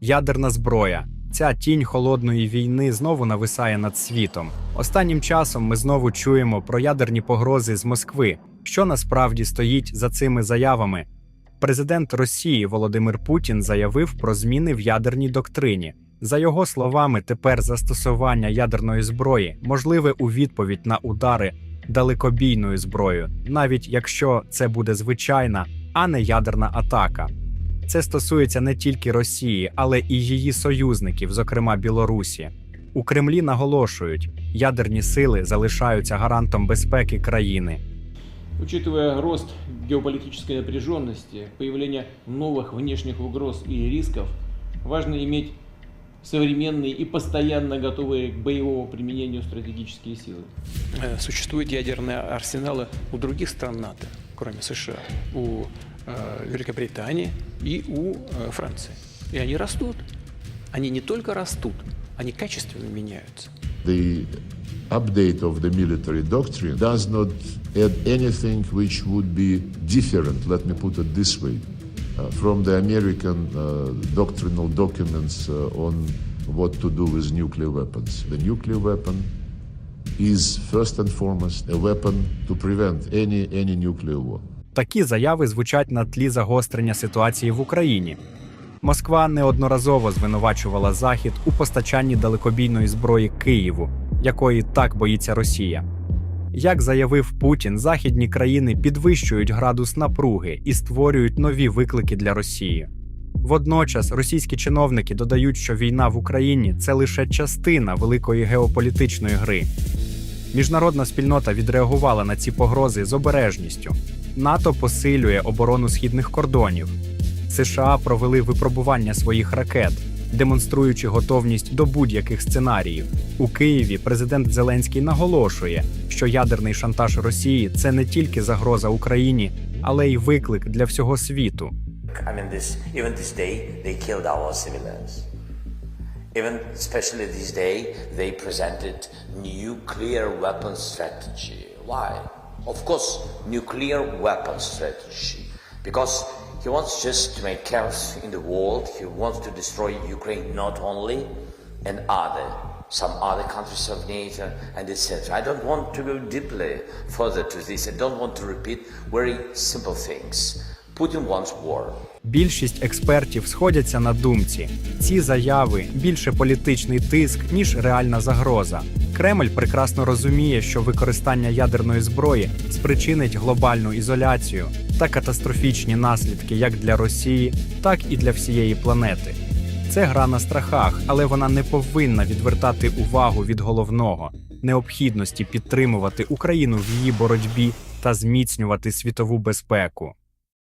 Ядерна зброя. Ця тінь холодної війни знову нависає над світом. Останнім часом ми знову чуємо про ядерні погрози з Москви. Що насправді стоїть за цими заявами? Президент Росії Володимир Путін заявив про зміни в ядерній доктрині. За його словами, тепер застосування ядерної зброї можливе у відповідь на удари далекобійною зброєю, навіть якщо це буде звичайна, а не ядерна атака. Це стосується не тільки Росії, але і її союзників, зокрема Білорусі. У Кремлі наголошують, ядерні сили залишаються гарантом безпеки країни. Учитывая рост геополитической напряженности, появление новых внешних угроз и рисков, важно иметь современные и постоянно готовые к боевому применению стратегические силы. Э, Существуют ядерные арсеналы у других стран НАТО, кроме США, у э, Великобритании и у э, Франции. И они растут. Они не только растут, они качественно меняются. The update of the military doctrine does not add anything which would be different, let me put it this way, uh, from the American uh, doctrinal documents uh, on what to do with nuclear weapons. The nuclear weapon is first and foremost a weapon to prevent any, any nuclear war. Такі заяви звучать на тлі загострення ситуації в Україні. Москва неодноразово звинувачувала Захід у постачанні далекобійної зброї Києву, якої так боїться Росія. Як заявив Путін, західні країни підвищують градус напруги і створюють нові виклики для Росії. Водночас російські чиновники додають, що війна в Україні це лише частина великої геополітичної гри. Міжнародна спільнота відреагувала на ці погрози з обережністю. НАТО посилює оборону східних кордонів. США провели випробування своїх ракет, демонструючи готовність до будь-яких сценаріїв. У Києві президент Зеленський наголошує, що ядерний шантаж Росії це не тільки загроза Україні, але й виклик для всього світу. I mean, this even this day they especially this day they presented nuclear weapon strategy. Why? Of course, nuclear weapon strategy, because he wants just to make chaos in the world. He wants to destroy Ukraine not only, and other some other countries of NATO and etc. I don't want to go deeply further to this. I don't want to repeat very simple things. Putin wants war. Більшість експертів сходяться на думці. Ці заяви більше політичний тиск, ніж реальна загроза. Кремль прекрасно розуміє, що використання ядерної зброї спричинить глобальну ізоляцію та катастрофічні наслідки як для Росії, так і для всієї планети. Це гра на страхах, але вона не повинна відвертати увагу від головного необхідності підтримувати Україну в її боротьбі та зміцнювати світову безпеку.